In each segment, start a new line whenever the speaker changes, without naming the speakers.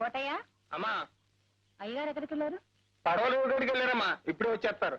కోటయ్య?
అమ్మా.
అయ్యగారు ఎక్కడికి వెళ్ళారు
పడవలు ఊరికి వెళ్ళారమ్మా. ఇప్పుడే వచ్చేస్తారు.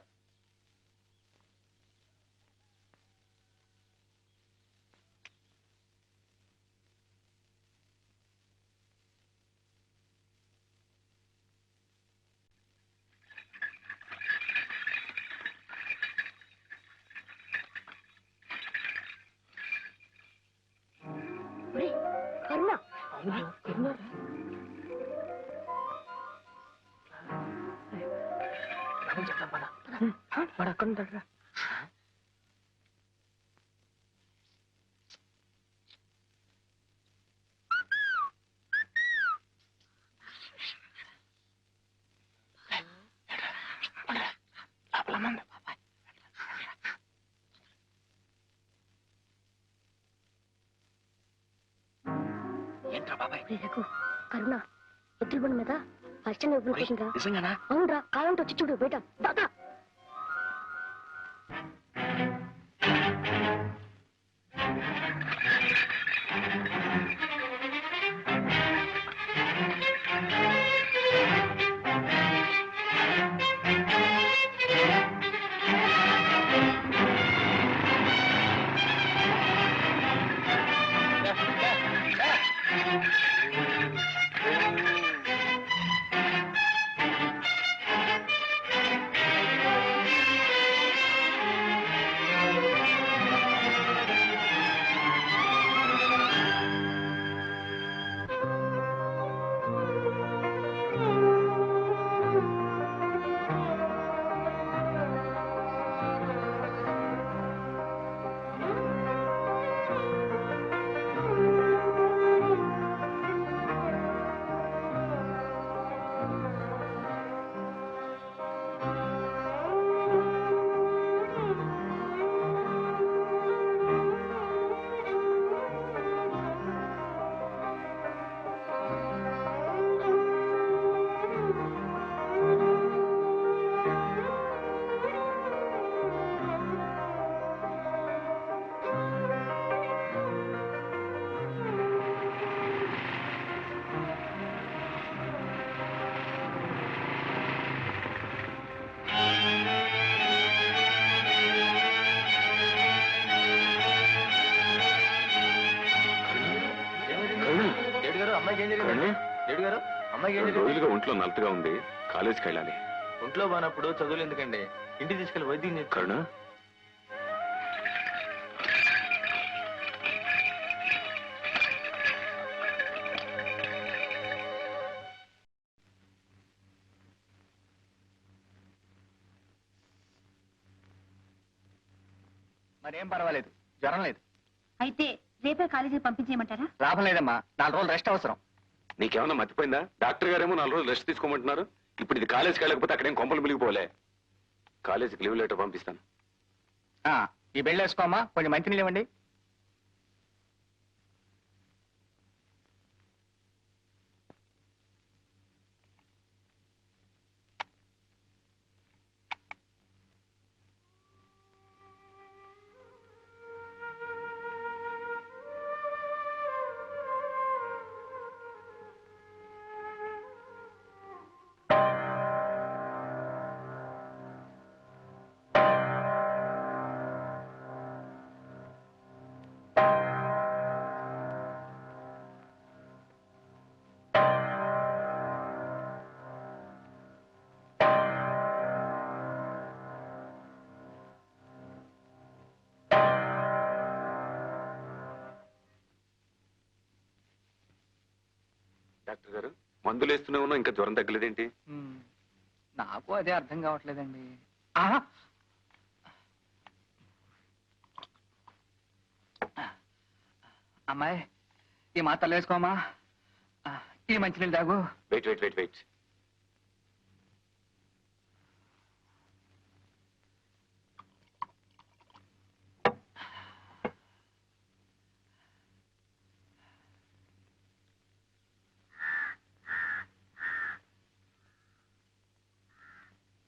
కరుణ ఎద్దుల బండి మీద అర్చన
నిజంగానా?
అవునరా కాలంతో వచ్చి చూడు బయట. దాదా
రెండు రోజులుగా ఒంట్లో నలతగా ఉంది. కాలేజీకి వెళ్ళాలి.
ఒంట్లో బానప్పుడు చదువులు ఎందుకండి? ఇంటికి తీసుకెళ్ళి వైద్యం.
కరుణ?
మరేం పర్వాలేదు. జ్వరం లేదు.
అయితే రేపే కాలేజీకి పంపించేయమంటారా?
లాభం లేదమ్మా. నాలుగు రోజులు రెస్ట్ అవసరం.
నీకేమన్నా మర్చిపోయిందా డాక్టర్ గారేమో నాలుగు రోజులు రెస్ట్ తీసుకోమంటున్నారు. ఇప్పుడు ఇది కాలేజీకి వెళ్ళకపోతే అక్కడేం కొంపలు మిలిగిపోలే కాలేజీకి లీవ్ లెటర్ పంపిస్తాను.
ఆ, ఈ బెల్ట్ కొంచెం మంచి నీళ్ళు ఇవ్వండి.
డాక్టర్ గారు మందులు వేస్తూనే ఉన్నా ఇంకా జ్వరం తగ్గలేదేంటి?
నాకు అదే అర్థం కావట్లేదండి. ఆహా! అమ్మాయి ఈ మాత్రలు వేసుకోమా ఈ మంచినీళ్ళు తాగు.
Wait wait wait wait.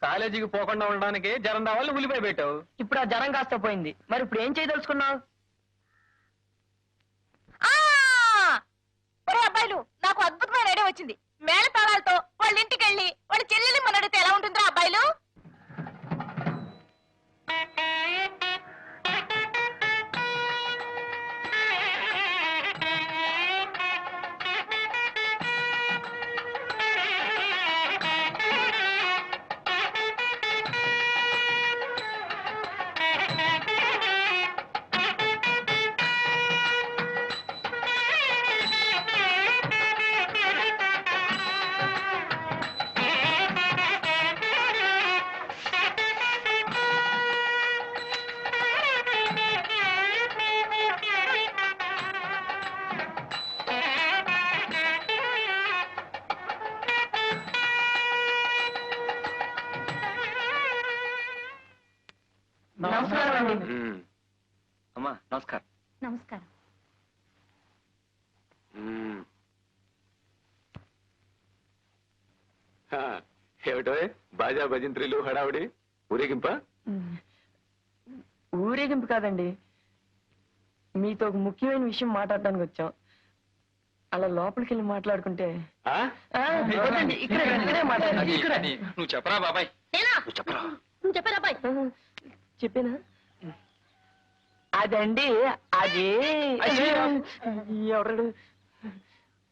కాలేజీకి పోకుండా ఉండడానికి జరం రావాలి ఉల్లిపాయ పెట్టావు.
ఇప్పుడు ఆ జ్వరం కాస్త పోయింది. మరి ఇప్పుడు ఏం చేయదలుచుకున్నావు?
అబ్బాయిలు నాకు అద్భుతమైన ఐడియా వచ్చింది. మేళతాళాలతో వాళ్ళ ఇంటికి వెళ్ళి
నమస్కారం.
నమస్కారం.
ఏమిటో బాజా భజంత్రిలు హడావుడి ఊరేగింప?
ఊరేగింపు కాదండి. మీతో ఒక ముఖ్యమైన విషయం మాట్లాడడానికి వచ్చాం. అలా లోపలికి వెళ్ళి మాట్లాడుకుంటే
ఆ?
ఆ, వద్దండి, ఇక్కడే ఇక్కడే మాట్లాడండి ఇక్కడే.
నువ్వు చెప్పరా బాబాయ్?
చెప్పరా.
చెప్పానా? అదండి అది. ఎవరు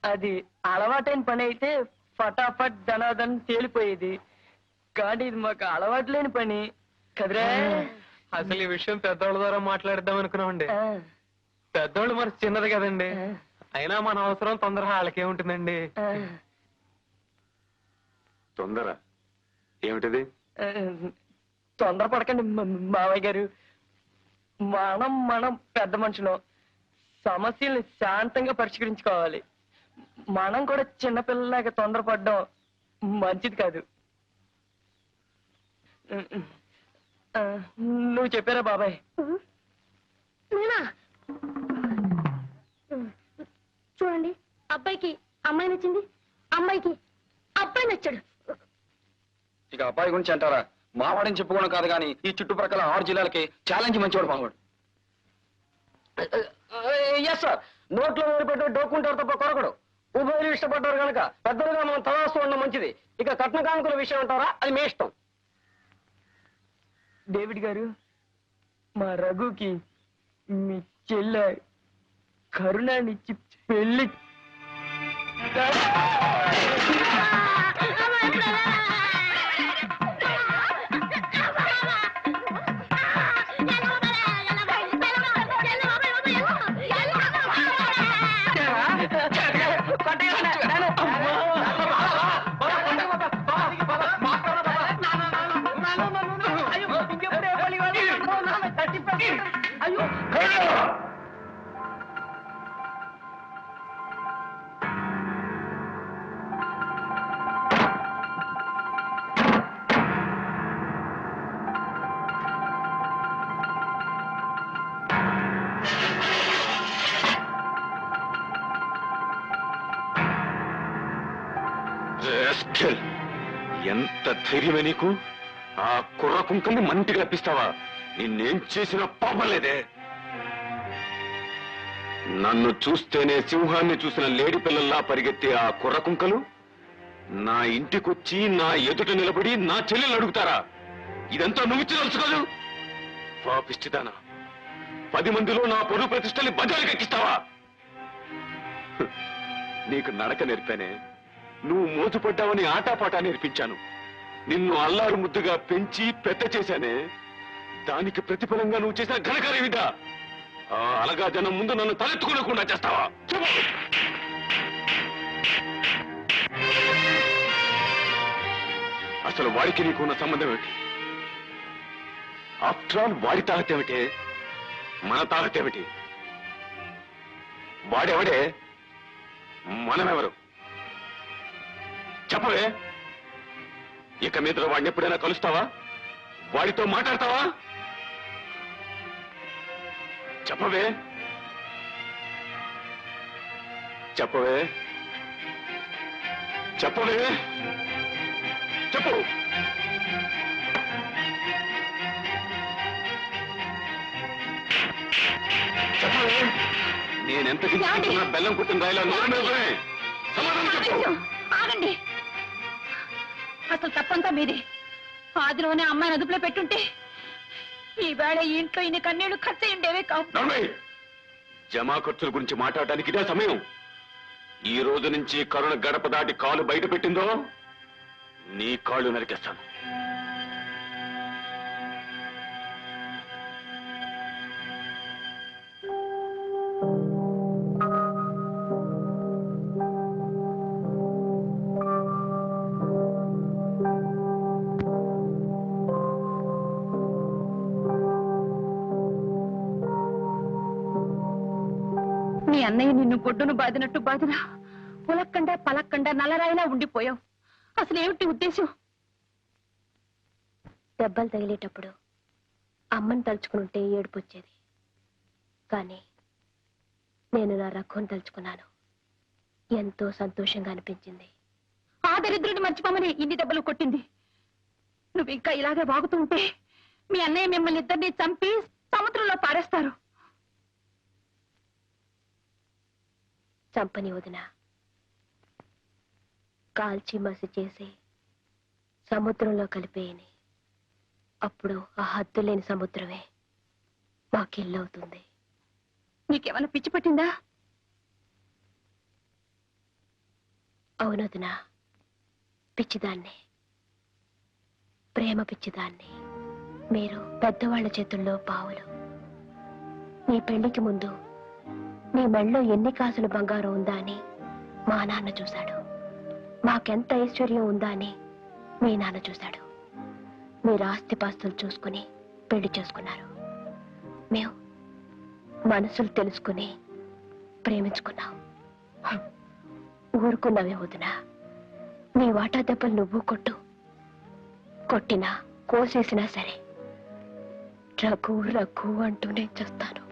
అది అలవాటైన పని అయితే ఫటాఫట్ ధనాధన్ తేలిపోయేది. కానీ ఇది మాకు అలవాటు లేని పని. కదరా?
అసలు ఈ విషయం పెద్దోళ్ళ ద్వారా మాట్లాడదాం అనుకున్నామండి. పెద్దోళ్ళు మరి చిన్నది కదండి. అయినా మన అవసరం తొందర వాళ్ళకేముంటుందండి
ఆ,
తొందర? ఏమిటిది?
ఆ, తొందరపడకండి మ- మావయ్య గారు. మనం మనం పెద్ద మనుషులం. సమస్యల్ని శాంతంగా పరిష్కరించుకోవాలి. మనం కూడా చిన్నపిల్లలాగా తొందరపడడం మంచిది కాదు. ఆ, నువ్వు చెప్పారా బాబాయ్?
నేనా? చూడండి అబ్బాయికి అమ్మాయి నచ్చింది. అమ్మాయికి అబ్బాయి నచ్చాడు.
ఇక అబ్బాయి గురించి అంటారా? మావాడని చెప్పుకోవడం కాదు కానీ ఈ చుట్టుప్రక్కల ఆరు జిల్లాలకి ఛాలెంజ్ మంచివాడు మావాడు. ఎస్ సార్ నోట్లో పెట్టి డోక్కుంటారు తప్ప కొరకడు. ఉభయలు ఇష్టపడ్డారు కనుక పెద్దలుగా మనం తలాస్తూ ఉండడం మంచిది. ఇక కట్న కానుకల విషయం అంటారా? అది మీ ఇష్టం.
డేవిడ్ గారు మా రఘుకి మీ చెల్లె కరుణానిచ్చి
పెళ్ళి ఎంత ధైర్యమే నీకు? ఆ కుర్ర కుంకల్ని మంటికి రప్పిస్తావా? నిన్నేం చేసిన పాపం లేదే నన్ను చూస్తేనే సింహాన్ని చూసిన లేడి పిల్లల్లా పరిగెత్తే ఆ కుర్ర కుంకలు? నా ఇంటికొచ్చి నా ఎదుట నిలబడి నా చెల్లెలు అడుగుతారా? ఇదంతా నువ్వు తెలుసుకోదు పాపిష్టిదానా పది మందిలో నా పొరుగు ప్రతిష్టల్ని బజారుకి ఎక్కిస్తావా నీకు నడక నేర్పానే. నువ్వు మోతుపడ్డావని ఆటాపాటా నేర్పించాను. నిన్ను అల్లారు ముద్దుగా పెంచి పెద్ద చేశానే. దానికి ప్రతిఫలంగా నువ్వు చేసిన ఘనకార్యమిదా ఆ అలగా జనం ముందు నన్ను తలెత్తుకోలేకుండా చేస్తావా? చెప్పు. అసలు వాడికి నీకు ఉన్న సంబంధం ఏమిటి? ఆఫ్టర్ ఆల్ వాడి తాహత ఏమిటి? మన తాహత ఏమిటి? వాడెవడే? మనమెవరు? చెప్పవే. ఇక మీద వాడిని ఎప్పుడైనా కలుస్తావా? వాడితో మాట్లాడతావా? చెప్పవే. చెప్పవే. చెప్పవే. చెప్పు. చెప్పవే. నేనెంత బెల్లం కుట్టిన రాయిలా నోరు మీద. సమాధానం చెప్పు.
ఆగండి. అసలు తప్పంతా మీది. ఆదిలోనే అమ్మాయిని అదుపులో పెట్టుంటే ఈ వేళ ఈ ఇంట్లో ఇన్ని కన్నీళ్ళు ఖర్చు అయ్యిండేవే కావు.
జమా ఖర్చుల గురించి మాట్లాడడానికి ఇదే సమయం. ఈ రోజు నుంచి కరుణ గడప దాటి కాలు బయట పెట్టిందో నీ కాళ్ళు నరికేస్తాను.
నిన్ను గొడ్డును బాదినట్టు బాదిన పులక్కండా పలక్కండా నల్లరాయిలా ఉండిపోయావు. అసలు ఏమిటి ఉద్దేశం?
దెబ్బలు తగిలేటప్పుడు అమ్మని తలుచుకుని ఏడుపు వచ్చేది కానీ నేను నా రఘుని తలుచుకున్నాను. ఎంతో సంతోషంగా అనిపించింది.
ఆ దరిద్రుని మర్చిపోమని ఇన్ని దెబ్బలు కొట్టింది. నువ్వు ఇంకా ఇలాగే వాగుతూ ఉంటే మీ అన్నయ్య మిమ్మల్ని ఇద్దరిని చంపి సముద్రంలో పారేస్తారు.
చంపని వదిన కాల్చి మసి చేసి సముద్రంలో కలిపేయని. అప్పుడు ఆ హద్దు లేని సముద్రమే మాకిల్లవుతుంది.
నీకేమైనా పిచ్చి పట్టిందా?
అవునొదిన? పిచ్చిదాన్ని. ప్రేమ పిచ్చిదాన్ని. మీరు పెద్దవాళ్ళ చేతుల్లో పావులు. నీ పెళ్ళికి ముందు నీ మెళ్ళో ఎన్ని కాసులు బంగారం ఉందా అని మా నాన్న చూశాడు. మాకెంత ఐశ్వర్యం ఉందా అని మీ నాన్న చూశాడు. మీరు ఆస్తిపాస్తులు చూసుకుని పెళ్ళి చేసుకున్నారు. మేము మనసులు తెలుసుకుని ప్రేమించుకున్నాం. ఊరుకున్నావే వదినా. నీ వాటా దెబ్బలు నువ్వు కొట్టు. కొట్టినా కోసేసినా సరే రఘు రఘు అంటూనే చేస్తాను.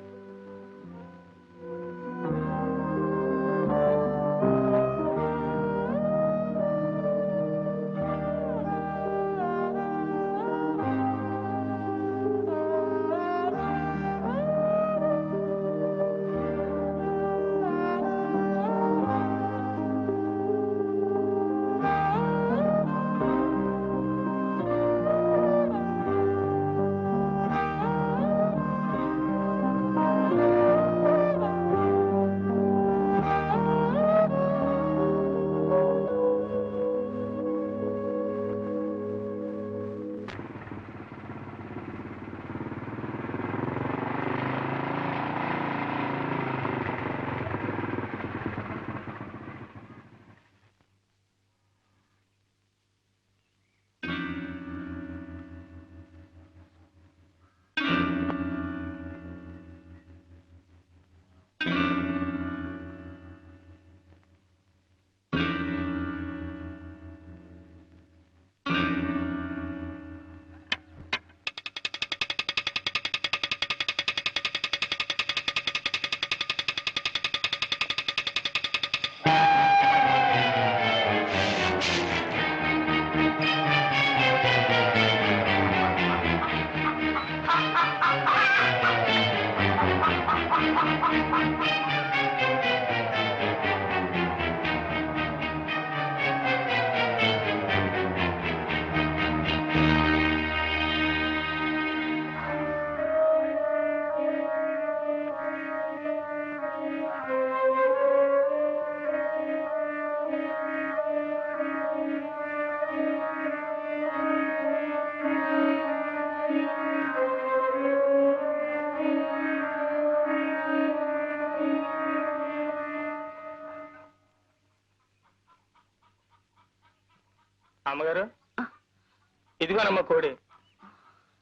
ఇదిగోనమ్మా కోడి.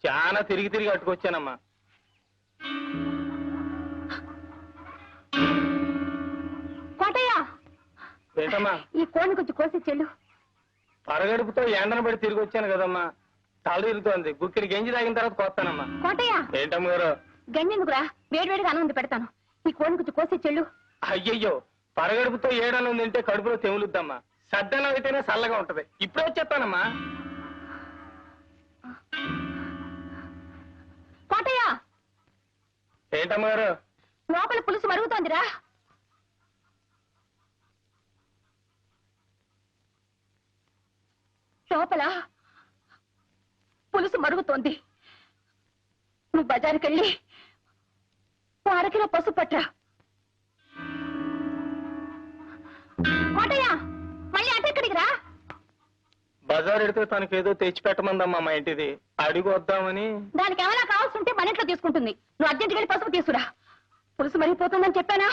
చాలా తిరిగి తిరిగి అట్టుకొచ్చానమ్మా
కోటయ్య!
ఏంటమ్మా?
ఈ కోడిని కొంచెం కోసి చెల్లు.
పరగడుపుతో ఎండన పడి తిరిగి వచ్చాను కదమ్మా. తల ఇరుగుతోంది గుక్కిని గెంజి తాగిన తర్వాత కొత్తానమ్మా
కోటయ్య!
ఏంటమ్మగారు
గంజెందుకురా వేడివేడిగా అన్నం పెడతాను. ఈ కోడిని కొంచెం కోసి చెల్లు.
అయ్యయ్యో! పరగడుపుతో ఏడన్నం తింటే కడుపులో తెములుద్దమ్మా. అయితేనే చల్లగా ఉంటది. ఇప్పుడే వచ్చేస్తానమ్మా.
కోటయ్య!
ఏంటమ్మగారు?
లోపల పులుసు మరుగుతోందిరా. లోపల పులుసు మరుగుతోంది. నువ్వు బజారుకి వెళ్ళి ఓ అరకిలో పసుపు పట్రా కోటయ్య మళ్ళీ అటెక్కడికి రా?
బజార్ ఎడితే తనకేదో తెచ్చిపెట్టమందమ్మా మా ఇంటిది. అడిగి వద్దామని.
దానికి ఏమైనా కావాల్సి ఉంటే మన ఇంట్లో తీసుకుంటుంది. నువ్వు అర్జెంట్ వెళ్ళి పసుపు తీసుకురా. పులుసు మరిగిపోతుందని చెప్పానా?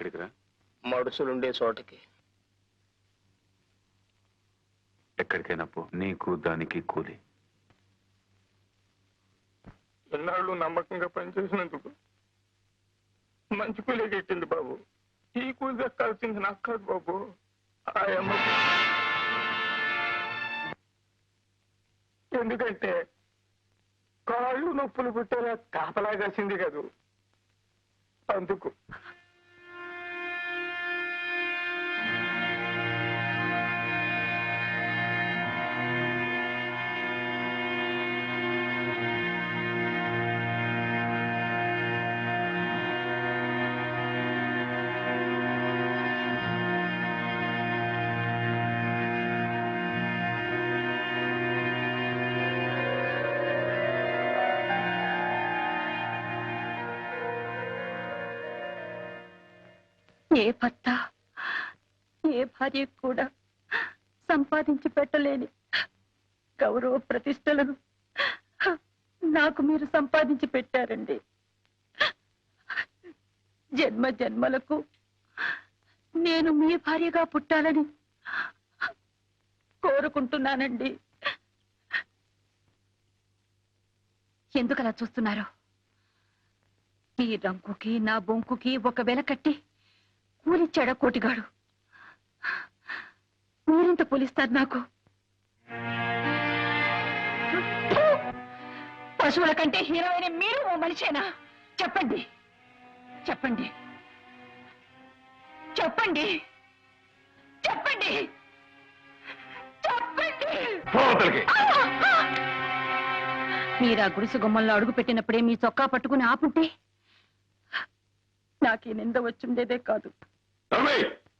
ఎక్కడికి రా
మడుసులుండే చోటకి.
ఎక్కడికైనా పో. నీకు దానికి కూలి.
ఎన్నాళ్ళు నమ్మకంగా పనిచేసినందుకు మంచి కూలే గిట్టింది బాబు. ఈ కూలి దక్కాల్సింది నాకు కాదు బాబు. ఎందుకంటే కాళ్ళు నొప్పులు పుట్టేలా కాపలా కాసింది కదూ. అందుకు
ఏ భర్త ఏ భార్య కూడా సంపాదించి పెట్టలేని గౌరవ ప్రతిష్టలను నాకు మీరు సంపాదించి పెట్టారండి. జన్మ జన్మలకు నేను మీ భార్యగా పుట్టాలని కోరుకుంటున్నానండి. ఎందుకలా చూస్తున్నారు? మీ రంకుకి నా బొంకుకి ఒక వెల కట్టి కూలిచ్చాడా కోటిగాడు? మీరెంత కూలిస్తారు నాకు. పశువుల కంటే హీరోయిన మీరు ఓ మనిషేనా? చెప్పండి. చెప్పండి. చెప్పండి. చెప్పండి. చెప్పండి. మీరు ఆ గుడిసె గుమ్మంలో అడుగు పెట్టినప్పుడే మీ చొక్కా పట్టుకుని ఆపుంటే నాకు ఈ నింద వచ్చుండేదే కాదు.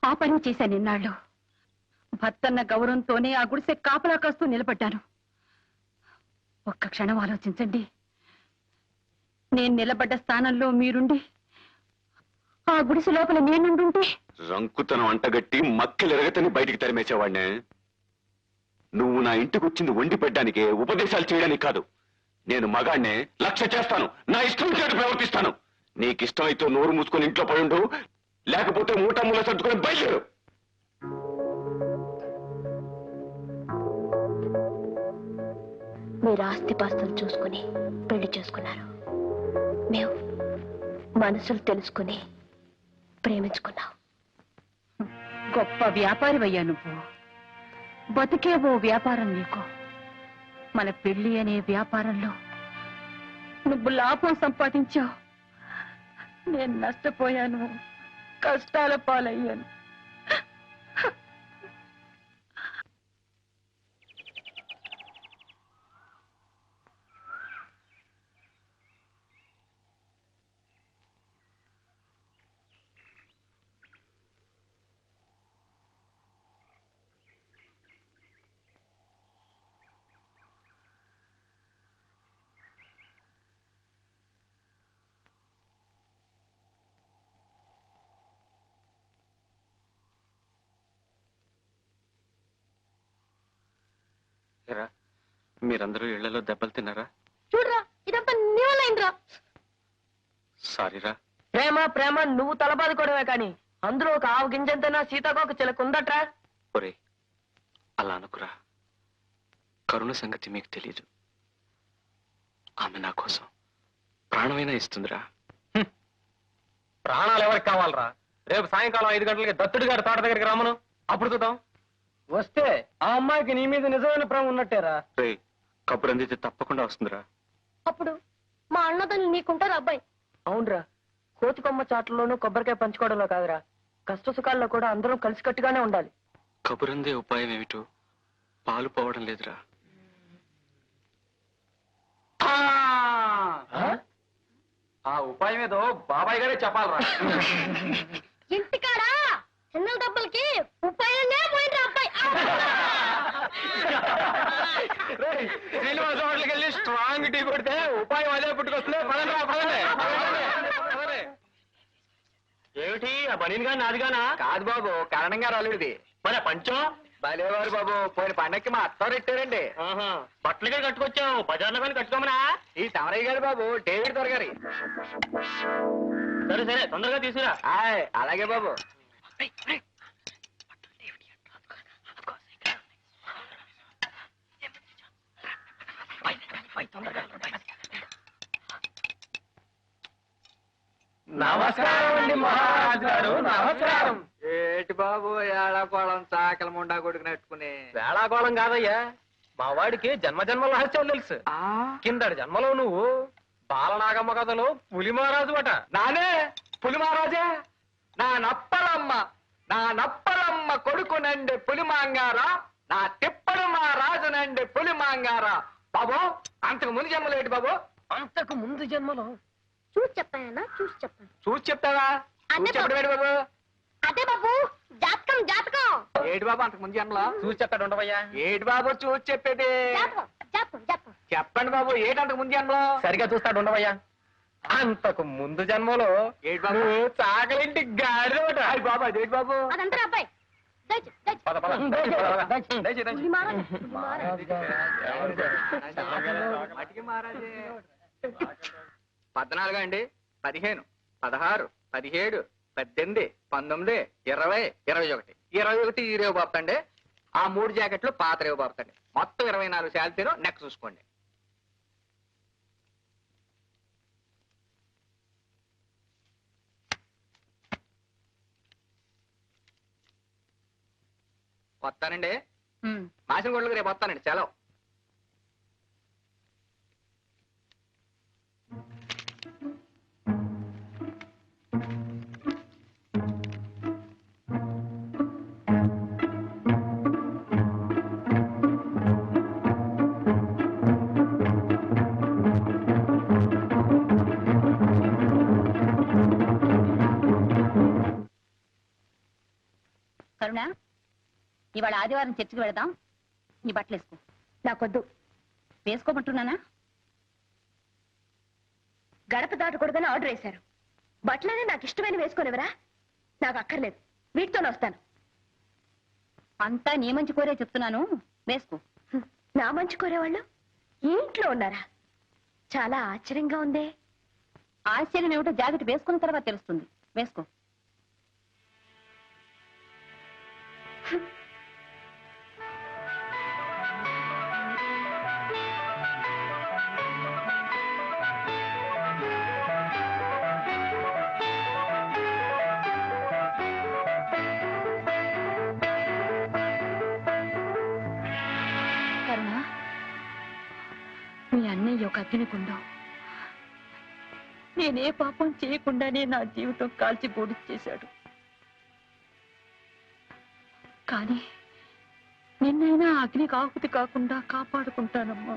ఆ పని చేశాను ఇన్నాళ్ళు భర్తన్న గౌరవంతోనే ఆ గుడిసె కాపలా కాస్తూ నిలబడ్డాను. ఒక్క క్షణం ఆలోచించండి. నేను నిలబడ్డ స్థానంలో మీరుండి ఆ గుడిసె లోపల నేనుండుంటే?
రంకుతనం అంటగట్టి మక్కలెరగతని బయటికి తరిమేసేవాడినే. నువ్వు నా ఇంటికి వచ్చింది వండి పెట్టడానికే ఉపదేశాలు చేయడానికి కాదు. నేను మగాడినే లక్ష్య చేస్తాను. నా ఇష్టం చేత ప్రవర్తిస్తాను. నీకిష్టమైతే నోరు మూసుకొని ఇంట్లో పడి ఉండు లేకపోతే మూట మూల సర్దుకొని బయలుదేరు.
మీరు ఆస్తిపాస్తులు చూసుకుని పెళ్ళి చేసుకున్నారు. మేము మనసులు తెలుసుకుని ప్రేమించుకున్నాం.
గొప్ప వ్యాపారివయ్యా నువ్వు. బతికే ఓ వ్యాపారం నీకు. మన పెళ్ళి అనే వ్యాపారంలో నువ్వు లాభం సంపాదించావు. నేను నష్టపోయాను. కష్టాల పాలయ్యాను.
ఏరా, మీరందరూ ఇళ్ళలో దెబ్బలు తిన్నారా?
చూడరా ఇదంతా నీవలైందిరా
సారీరా.
ప్రేమ ప్రేమ నువ్వు తలబాదుకోవడమే కానీ అందులో ఒక ఆవు గింజంతైనా సీతాకోక చిలక ఉందట్రా?
ఒరే అలా అనుకురా. కరుణ సంగతి మీకు తెలీదు. ఆమె నా కోసం ప్రాణమైనా ఇస్తుందిరా. ప్రాణాలు ఎవరికి కావాలరా? రేపు సాయంకాలం ఐదు గంటలకి దత్తుడి గారి తోట దగ్గరికి రామను అప్పుడు చూద్దాం.
వస్తే ఆ అమ్మాయికి నీ మీద నిజమైన ప్రేమ ఉన్నట్టేరా?
రే కబురు అందితే తప్పకుండా వస్తుందిరా.
అప్పుడు మా అన్నదని నీకుంటారు అబ్బాయి.
అవునరా కోతి కొమ్మ చాట్లలోనూ కొబ్బరికాయ పంచుకోవడంలో కాదురా. కష్ట సుఖాల్లో కూడా అందరం కలిసికట్టుగానే ఉండాలి.
కబురందే ఉపాయం ఏమిటో పాలు పోవడం లేదురా. ఆ! ఉపాయం ఏదో బాబాయ్ గారే చెప్పాలరా.
ఇంటికాడా? చిన్న డబ్బులకి అబ్బాయి
శ్రీనివాస హోటల్కి వెళ్ళి స్ట్రాంగ్ టీ కొడితే ఉపాయం అదే పుట్టుకొస్తుంది పదండి. పదండి. ఏమిటి? ఆ బనీన్గా నాదిగానా కాదు బాబు కారణంగా రాలేది మరి పంచం? భలేవారు బాబు పోయిన పండక్కి మా అత్తారు ఎట్టారండి బట్టలుగా కట్టుకొచ్చాం. బజార్లో కానీ కట్టుకోమరా ఈ సమరయ్య గారు బాబు డేవిడ్ దొరగారి. సరే సరే తొందరగా తీసుకురా. అలాగే బాబు. నమస్కారం అండి మహారాజు గారు నమస్కారం.
ఏటి బాబు ఏడాకోళం చాకల ముండా కొడుకు నెట్టుకుని
వేళాకోళం కాదయ్యా మా వాడికి జన్మ జన్మల రహస్యం తెలుసు. కిందటి జన్మలో నువ్వు బాలనాగమ్మ కథలో పులి మహారాజు అట.
నానే? పులి మహారాజే నా నప్పలమ్మ నా నప్పలమ్మ కొడుకు నండి పులి మాంగారా నా తిప్పడు మా రాజు నండి పులి మాంగారా బాబు అంతకు ముందు జన్మలేటి బాబు?
అంతకు ముందు జన్మలో?
చూసి చెప్పానన్నా చూసి చెప్పాను
చూసి చెప్తావా?
అదే
చూసి చెప్పడం ఏంటి బాబు
అదే బాబు జాతకం జాతకం.
ఏటి బాబు అంతకు ముందు జన్మలో?
చూసి చెప్తాడు ఉండవయ్యా.
ఏటి బాబు చూసి చెప్పేది.
జాతకం జాతకం జాతకం.
చెప్పండి బాబు ఏటి అంతకు ముందు జన్మలో?
సరిగా చూస్తాడు ఉండవయ్యా. అంతకు ముందు జన్మలో
ఏటి బాబు.
చాకలింటి గాడిదోట
అయ్య బాబు అదేటి బాబు?
అదంతా అబ్బాయి.
పద్నాలుగు అండి? పదిహేను పదహారు పదిహేడు పద్దెనిమిది పంతొమ్మిది ఇరవై ఇరవై ఒకటి ఇరవై ఒకటి ఈ రేవు బాపుతండి. ఆ మూడు జాకెట్లు పాత రేవు బాపుతండి. మొత్తం ఇరవై నాలుగు శాలతీరు నెక్ చూసుకోండి. వస్తానండి. మాసిన గొడ్లకు రేపు వస్తానండి. సెలవు.
కరుణ ఇవాళ ఆదివారం చర్చికి వెళదాం. నీ బట్టలు వేసుకో.
నాకొద్దు.
వేసుకోమంటున్నానా?
గడప దాటకూడదని ఆర్డర్ వేశారు. బట్టలనే నాకు ఇష్టమైన వేసుకోనివరా నాకు అక్కర్లేదు. వీటితోనే వస్తాను.
అంతా నీ మంచి కోరే చెప్తున్నాను. వేసుకో.
నా మంచి కోరేవాళ్ళు ఈ ఇంట్లో ఉన్నారా? చాలా ఆశ్చర్యంగా ఉందే.
ఆశ్చర్యం ఏమిటో జాకెట్ వేసుకున్న తర్వాత తెలుస్తుంది. వేసుకో. ఒక అగ్నికుండం నేనే పాపం చేయకుండానే నా జీవితం కాల్చి బోడి చేశాడు. కానీ నిన్నైనా అగ్నికి ఆహుతి కాకుండా కాపాడుకుంటానమ్మా.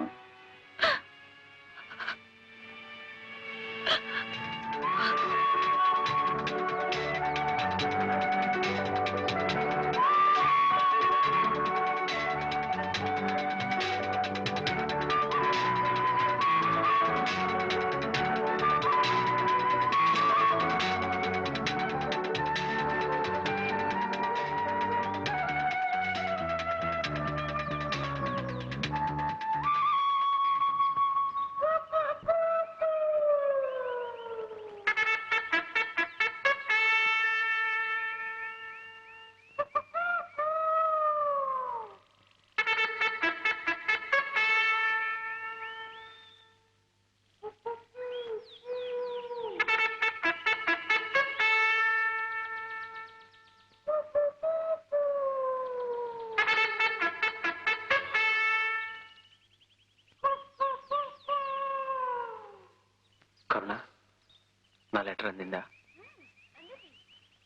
లెటర్ అందిందా?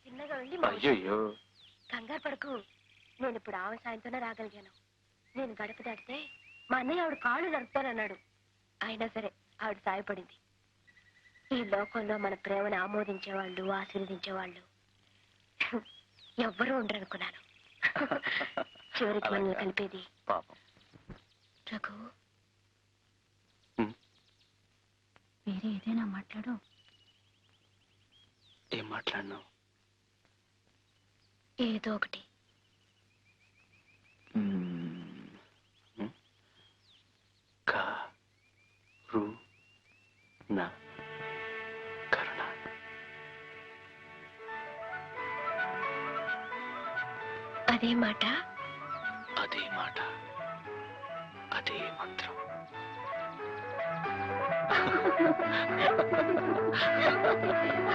చిన్నగా వెళ్ళి
అయ్యయ్యో.
కంగారు పడకు. నేను ఇప్పుడు ఆమె సాయంతోనే రాగలిగాను. నేను గడప దాటితే మా అన్నయ్య ఆవిడ కాళ్ళు నడుపుతానన్నాడు అయినా సరే ఆవిడ సాయపడింది. ఈ లోకంలో మన ప్రేమను ఆమోదించే వాళ్ళు ఆశీర్వదించే వాళ్ళు ఎవ్వరూ ఉండరు అనుకున్నాను చివరికి మనల్ని కలిపేది
పాపం.
రఘు.
వేరే ఏదైనా మాట్లాడు.
ఏం మాట్లాడినావు?
ఏదో ఒకటి.
కా రు నా కరుణ.
అదే మాట?
అదే మాట. అదే మంత్రం.